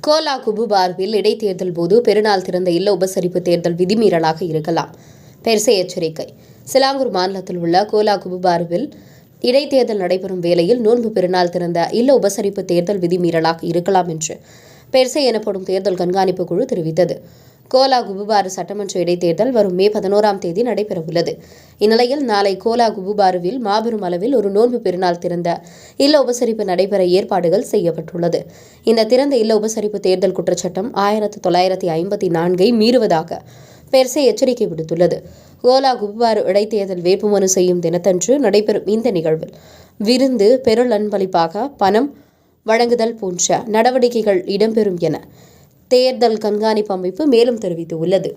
Cola குபுபார்வில் இடைத்தேர்தல் போது பெருநாள் திறந்த இல்ல உபசரிப்பு தேர்தல் விதிமீறலாக இருக்கலாம். பெருசை எச்சரிக்கை. சிலாங்கூர் மாநிலத்தில் உள்ள கோலா குபுபார்வில் இடைத்தேர்தல் நடைபெறும் வேளையில் நோன்பு பெருநாள் திறந்த இல்ல உபசரிப்பு தேர்தல் விதிமீறலாக இருக்கலாம் என்று பெர்சே எனப்படும் தேர்தல் கண்காணிப்பு குழு தெரிவித்தது. கோலா குபுபாரு சட்டமன்ற இடைத்தேர்தல் வரும் மே பதினோராம் தேதி நடைபெறவுள்ளது. இந்நிலையில் நாளை கோலா குபுபாருவில் மாபெரும் அளவில் ஒரு நோன்பு பெருநாள் திறந்த இல்ல உபசரிப்பு நடைபெற ஏற்பாடுகள் செய்யப்பட்டுள்ளது. இந்த திறந்த இல்ல உபசரிப்பு தேர்தல் குற்றச்சட்டம் ஆயிரத்து தொள்ளாயிரத்தி ஐம்பத்தி நான்கை மீறுவதாக பெர்சே எச்சரிக்கை விடுத்துள்ளது. கோலா குபுபாரு இடைத்தேர்தல் வேட்புமனு செய்யும் தினத்தன்று நடைபெறும் இந்த நிகழ்வில் விருந்து பெருள் அன்பளிப்பாக பணம் வழங்குதல் போன்ற நடவடிக்கைகள் இடம்பெறும் என தேர்தல் கண்காணிப்பு அமைப்பு மேலும் தெரிவித்துள்ளது.